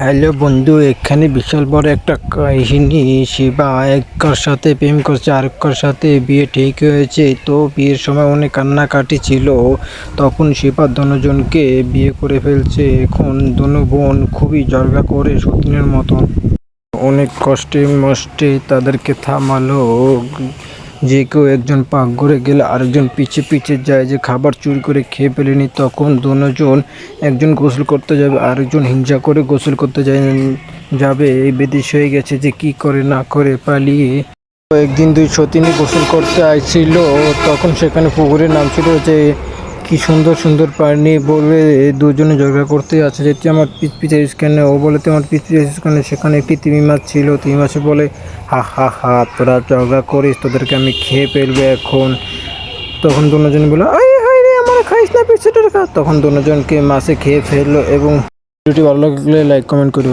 Hello বন্ধু, এখানে বিশাল বড় একটা কাহিনী। শিবা এককার সাথে প্রেম করছে আরেককার সাথে বিয়ে ঠিক হয়েছে। তো বিয়ের সময় অনেক কান্নাকাটি ছিল। তখন শিবা দনোজনকে বিয়ে করে ফেলছে। এখন দোনো বোন খুবই ঝগড়া করে সতীনের মতন। অনেক কষ্টে মষ্টে তাদেরকে থামালো। যে কেউ একজন পাক পাকঘরে গেলে আরেকজন পিছে পিছে যায় যে খাবার চুরি করে খেয়ে ফেলেনি, তখন দুজন একজন গোসল করতে যাবে, আরেকজন হিংসা করে গোসল করতে যায়, যাবে। এই বেদিস হয়ে গেছে যে কি করে না করে পালিয়ে। একদিন দুই সতিনী গোসল করতে আইছিল, তখন সেখানে পুকুরের নাম ছিল যে কি সুন্দর সুন্দর পানি বলে দুজনে ঝগড়া করতে আছে যেটি আমার পিচ কেন ও বলে তোমার পিচ পিছে কেন সেখানে একটি তিমি মাছ ছিল। তিমি মাছে বলে, হা হা হা, তোরা ঝগড়া করিস, তোদেরকে আমি খেয়ে ফেলব এখন। তখন দুজন বলে আই হাই রে, আমার খাইস না পিছুটার খা তখন দুজনকে মাছে খেয়ে ফেলল এবং ভিডিওটি ভালো লাগলে লাইক, কমেন্ট করো।